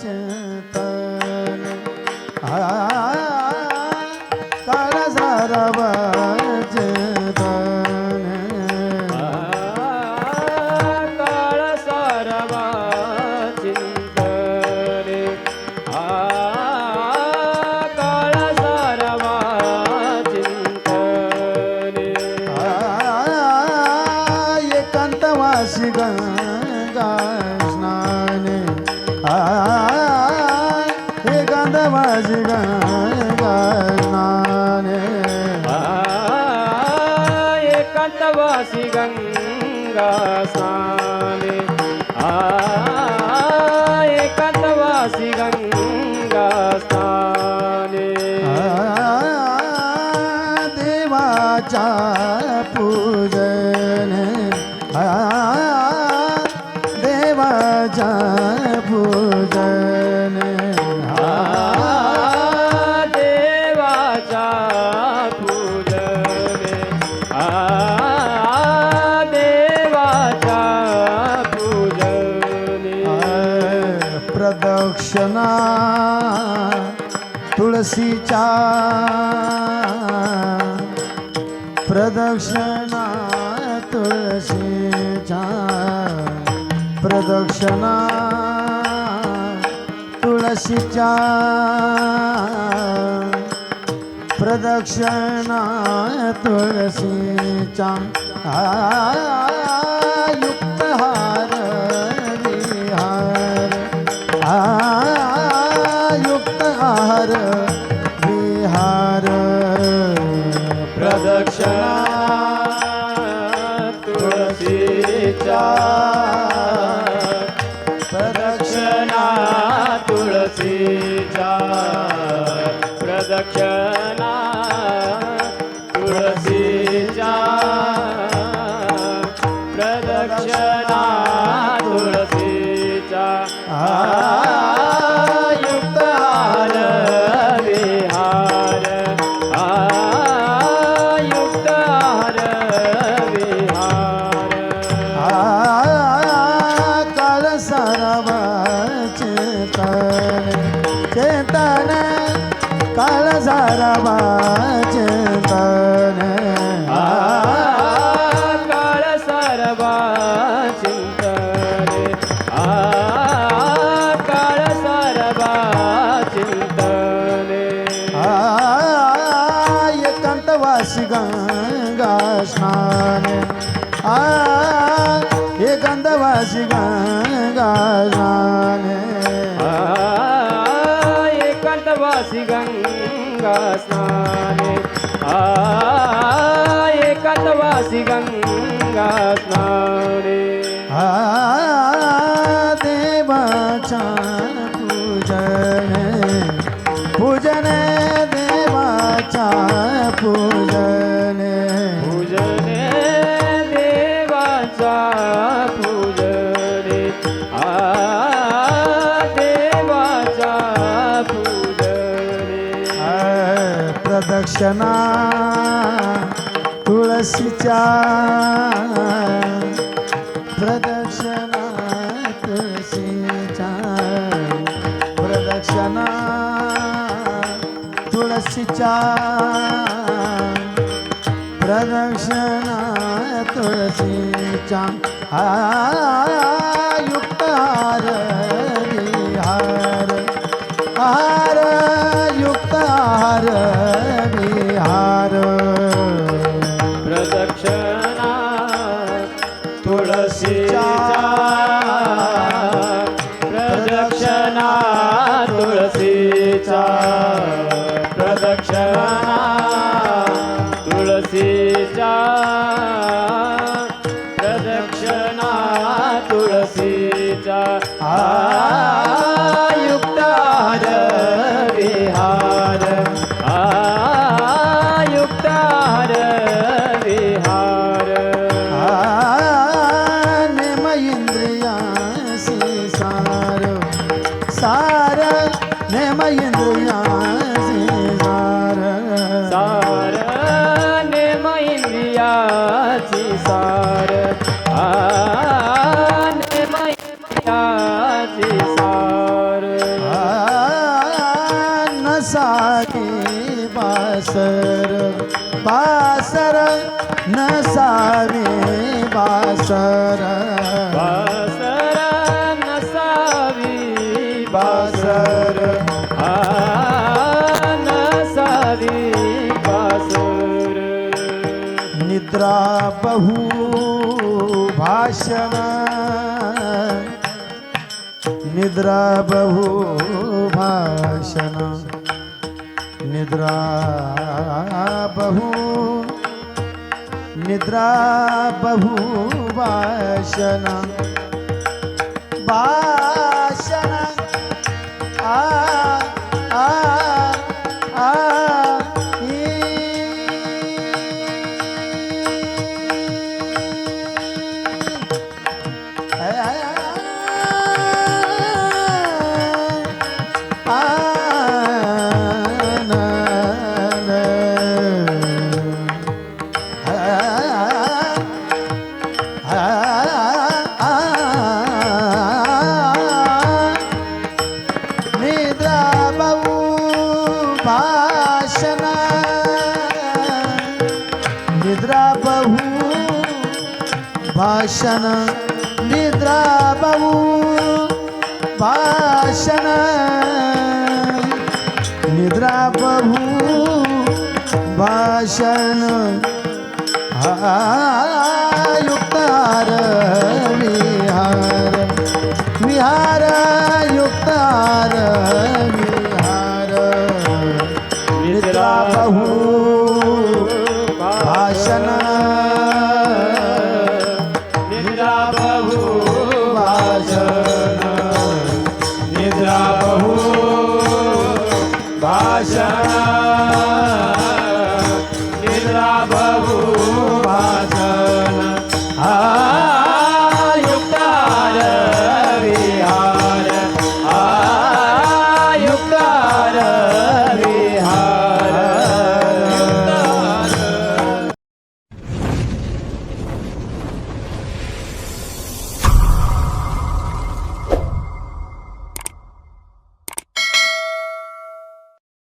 चिंतन आ काळा चिंतन काळ आ काळ सारवा एकांतवासी गंगा स्नान आ स्नान आ एकांतवासी गंगा स्नाने आ एकांतवासी गंगा स्नाने देवाचा पूजन. देवाचा पूजन. प्रदक्षिणा तुळशीच्या प्रदक्षिणा तुळशीच्या प्रदक्षिणा तुळशीच्या प्रदक्षिणा तुळशीच्या प्रदक्षिणा तुळशीच्या युक्त हार विहार युक्त हार विहार चेतन चेतन काल सारावा आ गंगा स्नान. आ एकांतवासी गंगा स्नान. आ एकांतवासी गंगा स्नाने. आ एकांतवासी गंगा स्नाने. प्रदक्षिणा तुळशीच्या प्रदक्षिणा तुळशीच्या प्रदक्षिणा तुळशीच्या प्रदक्षिणा तुळशीच्या. आ प्रदक्षिणा मायाची सार. आने मायाची सार. नसारी बासर. बासर नसावी बासर. निद्रा बहु भाषण। निद्रा बहु भाषण। निद्रा बहु। निद्रा बहु भाषण। बा भाषण निद्रा बहु भाषण निद्रा बहु भाषण युक्तार विहार. विहार युक्तार विहार. निद्रा बहु Bye.